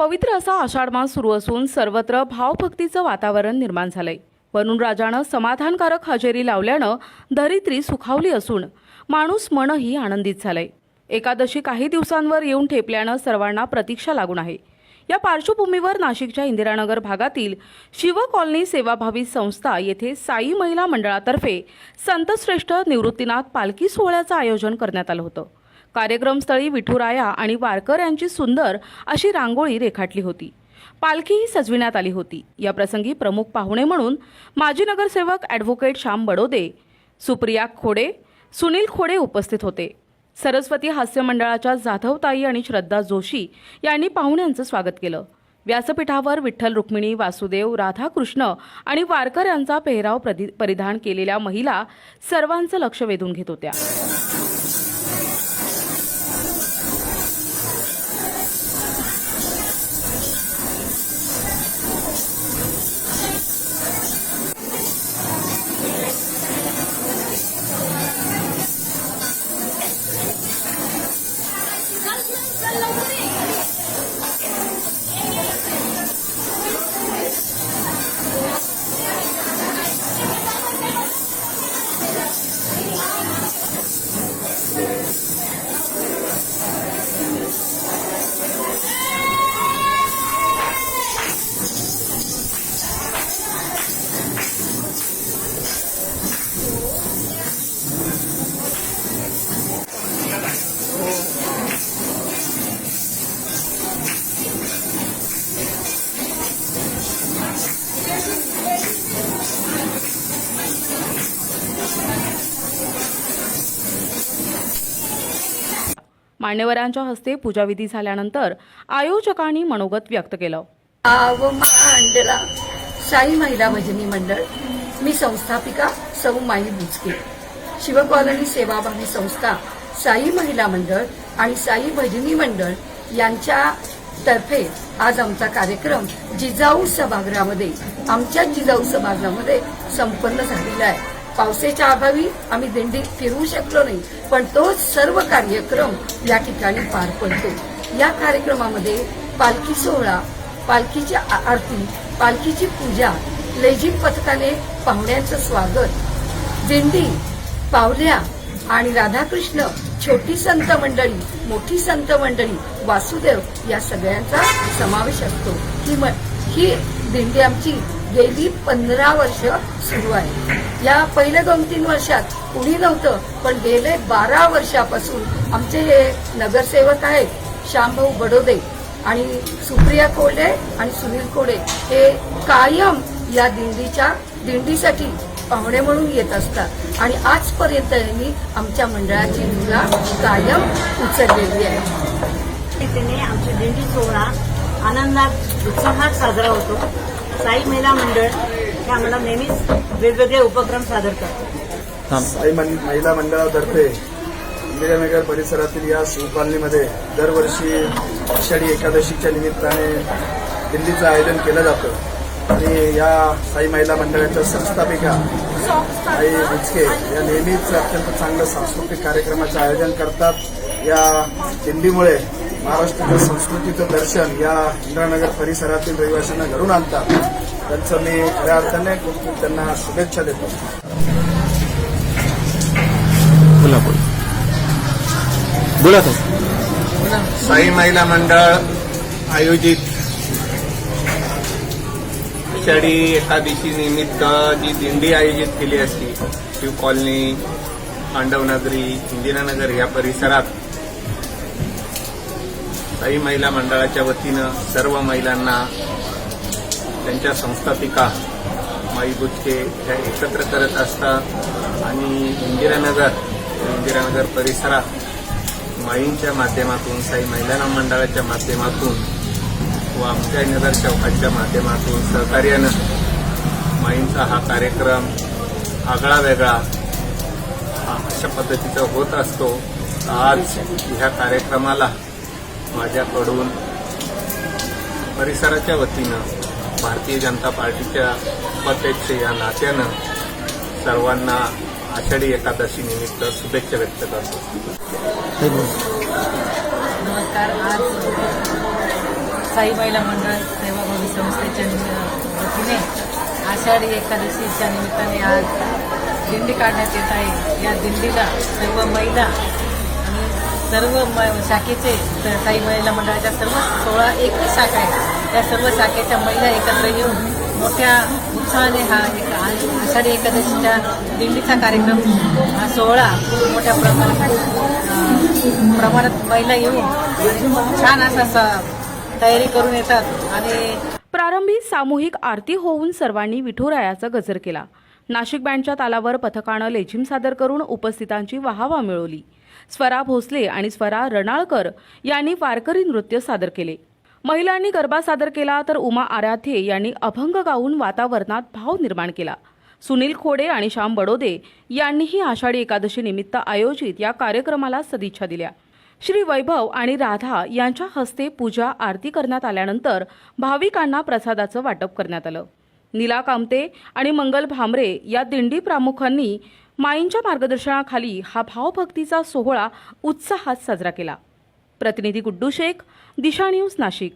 पवित्र असा आषाढ मास सुरू असून सर्वत्र भावभक्तीचं वातावरण निर्माण झालंय. वरुण राजानं समाधानकारक हजेरी लावल्यानं धरित्री सुखावली असून माणूस मनही आनंदित झालंय. एकादशी काही दिवसांवर येऊन ठेपल्यानं सर्वांना प्रतीक्षा लागून आहे. या पार्श्वभूमीवर नाशिकच्या इंदिरानगर भागातील शिव कॉलनी सेवाभावी संस्था येथे साई महिला मंडळातर्फे संतश्रेष्ठ निवृत्तीनाथ पालखी सोहळ्याचं आयोजन करण्यात आलं होतं. कार्यक्रमस्थळी विठुराया आणि वारकर यांची सुंदर अशी रांगोळी रेखाटली होती. पालखीही सजविण्यात आली होती. या प्रसंगी प्रमुख पाहुणे म्हणून माजी नगरसेवक ॲडव्होकेट श्याम बडोदे सुप्रिया खोडे सुनील खोडे उपस्थित होते. सरस्वती हास्य मंडळाच्या जाधवताई आणि श्रद्धा जोशी यांनी पाहुण्यांचं स्वागत केलं. व्यासपीठावर विठ्ठल रुक्मिणी वासुदेव राधाकृष्ण आणि वारकर यांचा पेहराव परिधान केलेल्या महिला सर्वांचं लक्ष वेधून घेत होत्या. मान्यवरांच्या हस्ते पूजाविधी झाल्यानंतर आयोजकांनी मनोगत व्यक्त केलं. आव मांडला. साई महिला भजनी मंडळ मी संस्थापिका सौ माई बुचके. शिवकॉलनी सेवाभावी संस्था साई महिला मंडळ आणि साई भजनी मंडळ यांच्या तर्फे आज आमचा कार्यक्रम जिजाऊ सभागृहामध्ये आमच्या जिजाऊ सभागृहामध्ये संपन्न झालेला आहे. पावसाच्या अभावी आम्ही दिंडी फिरवू शकलो नाही पण तो सर्व कार्यक्रम या ठिकाणी पार पडतो. या कार्यक्रमामध्ये पालखी सोहळा पालखीची आरती पालखीची पूजा लेझिम पथकाने पाहुण्यांचं स्वागत. दिंडी पावल्या आणि राधाकृष्ण छोटी संत मंडळी मोठी संत मंडळी वासुदेव या सगळ्यांचा समावेश असतो. ही ही दिंडी आमची गेली पंधरा वर्ष सुरू आहे. या पहिल्या दोन तीन वर्षात कुणी नव्हतं पण गेले बारा वर्षापासून आमचे हे नगरसेवक आहेत श्यामभाऊ बडोदे आणि सुप्रिया कोल्हे आणि सुनील कोडे हे कायम या दिंडीच्या दिंडीसाठी पाहुणे म्हणून येत असतात. आणि आजपर्यंत यांनी आमच्या मंडळाची मुला कायम उचललेली आहे. रीतीने आमची दिंडी सोहळा आनंदात उत्साहात साजरा होतो. साई महिला मंडळ हे आम्हाला नेहमीच वेगवेगळे उपक्रम सादर करतो साई महिला मंडळातर्फे इंदिरानगर परिसरातील या शिवकॉलनीमध्ये दरवर्षी आषाढी एकादशीच्या निमित्ताने दिंडीचं आयोजन केलं जातं. आणि या साई महिला मंडळाच्या संस्थापिका आई बुचके या नेहमीच अत्यंत चांगलं सांस्कृतिक कार्यक्रमाचं आयोजन करतात. या दिंडीमुळे महाराष्ट्राच्या संस्कृतीचं दर्शन या इंदिरानगर परिसरातील रहिवाशांना घडून आणतात त्यांचं मी खऱ्या अर्थाने खूप खूप त्यांना शुभेच्छा देतो. बोला बोला बोला तो साई महिला मंडळ आयोजित आषाढी एकादशी निमित्त जी दिंडी आयोजित केली असती शिव कॉलनी पांडवनगरी इंदिरानगर या परिसरात साई महिला मंडळाच्या वतीनं सर्व महिलांना त्यांच्या संस्थापिका माई बुचके ह्या एकत्र करत असतात. आणि इंदिरानगर इंदिरानगर परिसरात माईंच्या माध्यमातून साई महिला मंडळाच्या माध्यमातून व आमच्या नगर चौकाच्या माध्यमातून सहकार्यानं माईंचा हा कार्यक्रम आगळा वेगळा हा अशा पद्धतीचा होत असतो. आज ह्या कार्यक्रमाला माझ्याकडून परिसराच्या वतीनं भारतीय जनता पार्टीच्या उपाध्यक्ष या नात्यानं सर्वांना आषाढी एकादशी निमित्त शुभेच्छा व्यक्त करतो. नमस्कार आज साई महिला मंडळ सेवाभावी संस्थेच्या वतीने आषाढी एकादशीच्या निमित्ताने आज दिंडी काढण्यात येत आहे. या दिंडीला सर्व महिला सर्व म- शाखेचे साई महिला मंडळाच्या सर्व सोळा एक शाखा आहेत. त्या सर्व शाखेच्या महिला एकत्र येऊन मोठ्या उत्साहाने हा एक आषाढी एकादशीच्या दिंडीचा कार्यक्रम हा सोहळा खूप मोठ्या प्रमाणात प्रमाणात महिला येऊन छान असा तयारी करून येतात आणि प्रारंभी सामूहिक आरती होऊन सर्वांनी विठुरायाचा गजर केला. नाशिक बँडच्या तालावर पथकानं लेझिम सादर करून उपस्थितांची वाहवा मिळवली. स्वरा भोसले आणि स्वरा रणाळकर यांनी वारकरी नृत्य सादर केले. महिलांनी गरबा सादर केला तर उमा आराध्ये यांनी अभंग गाऊन वातावरणात भाव निर्माण केला. सुनील खोडे आणि श्याम बडोदे यांनीही आषाढी एकादशी निमित्त आयोजित या कार्यक्रमाला सदिच्छा दिल्या. श्री वैभव आणि राधा यांच्या हस्ते पूजा आरती करण्यात आल्यानंतर भाविकांना प्रसादाचं वाटप करण्यात आलं. नीला कामते आणि मंगल भामरे या दिंडी प्रामुखांनी माईंच्या मार्गदर्शनाखाली हा भावभक्तीचा सोहळा उत्साहात साजरा केला. प्रतिनिधी गुड्डू शेख दिशा न्यूज नाशिक.